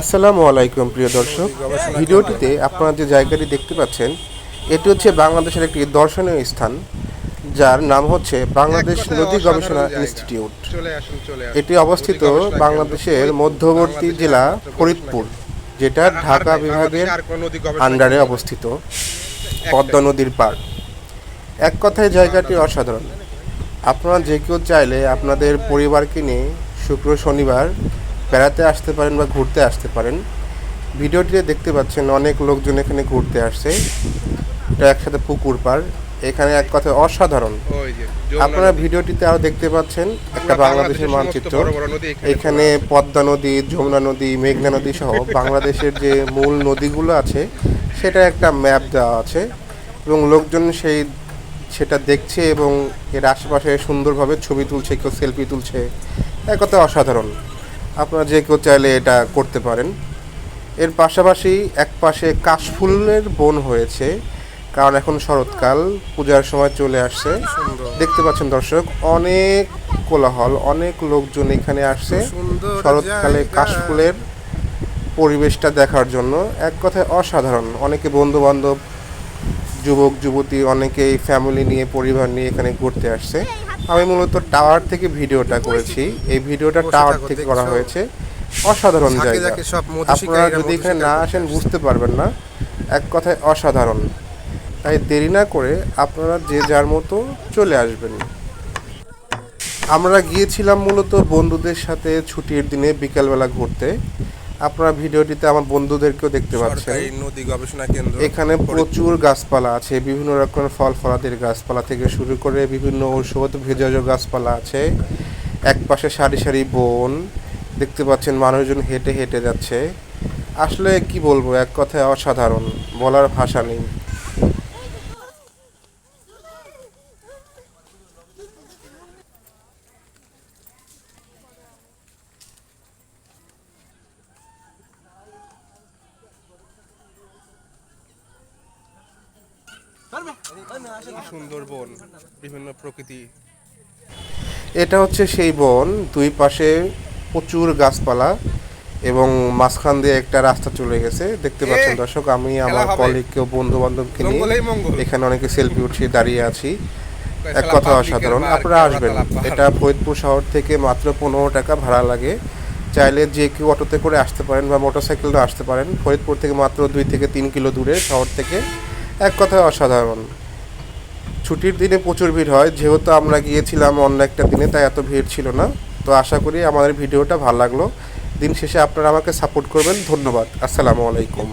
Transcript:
আসসালামু আলাইকুম প্রিয় দর্শক। ভিডিওটিতে আপনারা যে জায়গাটি দেখতে পাচ্ছেন এটি হচ্ছে বাংলাদেশের একটি দর্শনীয় স্থান যার নাম হচ্ছে বাংলাদেশ নদী গবেষণা ইনস্টিটিউট। এটি অবস্থিত বাংলাদেশের মধ্যবর্তী জেলা ফরিদপুর যেটা ঢাকা বিভাগের আন্ডারে অবস্থিত পদ্মা নদীর পার এক কথায় জায়গাটি অসাধারণ। আপনারা যে কেউ চাইলে আপনাদের পরিবারকে নিয়ে শুক্র শনিবার বেড়াতে আসতে পারেন বা ঘুরতে আসতে পারেন ভিডিওটিতে দেখতে পাচ্ছেন অনেক লোকজন এখানে ঘুরতে আসছে। এটা একসাথে পুকুর পার। এখানে এক কথায় অসাধারণ। আপনারা। ভিডিওটিতে আরও দেখতে পাচ্ছেন একটা বাংলাদেশের মানচিত্র। এখানে পদ্মা নদী যমুনা নদী মেঘনা নদী সহ বাংলাদেশের যে মূল নদীগুলো আছে সেটা একটা ম্যাপ দেওয়া আছে এবং লোকজন সেই সেটা দেখছে এবং এর আশেপাশে সুন্দরভাবে ছবি তুলছে কেউ সেলফি তুলছে। এক কথা অসাধারণ। আপনারা যে কেউ চাইলে এটা করতে পারেন। এর পাশাপাশি এক পাশে কাশফুলের বন হয়েছে কারণ এখন শরৎকাল পূজার সময় চলে আসছে। দেখতে পাচ্ছেন দর্শক অনেক কোলাহল অনেক লোকজন এখানে আসছে। শরৎকালে কাশফুলের পরিবেশটা দেখার জন্য। এক কথায় অসাধারণ। অনেকে বন্ধু বান্ধব যুবক যুবতী অনেকেই ফ্যামিলি নিয়ে পরিবার নিয়ে এখানে ঘুরতে আসছে। আমি মূলত টাওয়ার থেকে ভিডিওটা করেছি। এই ভিডিওটা টাওয়ার থেকে করা হয়েছে। অসাধারণ জায়গা। আপনারা যদি এখানে না আসেন বুঝতে পারবেন না। এক কথায় অসাধারণ। তাই দেরি না করে আপনারা যে যার মতো চলে আসবেন। আমরা গিয়েছিলাম মূলত বন্ধুদের সাথে ছুটির দিনে বিকালবেলা ঘুরতে। আপনারা ভিডিওটিতে আমার বন্ধুদেরকেও দেখতে পাচ্ছেন। নদী গবেষণা কেন্দ্র এখানে প্রচুর গাছপালা আছে বিভিন্ন রকমের ফল ফলাদের গাছপালা থেকে শুরু করে বিভিন্ন ঔষধ ভেষজ গাছপালা আছে। এক পাশে সারি সারি বন দেখতে পাচ্ছেন মানুষজন হেঁটে হেঁটে যাচ্ছে। আসলে কি বলব এক কথায় অসাধারণ বলার ভাষা নেই। সুন্দর বন বিভিন্ন প্রকৃতি। এটা হচ্ছে সেই বন দুই পাশে প্রচুর গাছপালা এবং মাঝখান দিয়ে একটা রাস্তা চলে গেছে। দেখতে পাচ্ছেন দর্শক আমি আমার। কলিগকে বন্ধু বান্ধবকে নিয়ে এখানে অনেকে সেলফি উঠছি দাঁড়িয়ে আছি। এক কথা অসাধারণ আপনারা আসবেন। এটা ফরিদপুর শহর থেকে মাত্র পনেরো টাকা ভাড়া লাগে। চাইলে যে কেউ অটোতে করে আসতে পারেন বা মোটরসাইকেলও আসতে পারেন। ফরিদপুর থেকে মাত্র দুই থেকে তিন কিলো দূরে শহর থেকে। এক কথায় অসাধারণ। ছুটির দিনে প্রচুর ভিড় হয়, যেহেতু আমরা গিয়েছিলাম অন্য একটা দিনে, তাই এত ভিড় ছিল না। তো আশা করি আমাদের ভিডিওটা ভালো লাগল। দিন শেষে আপনারা আমাকে সাপোর্ট করবেন। ধন্যবাদ। আসসালামু আলাইকুম।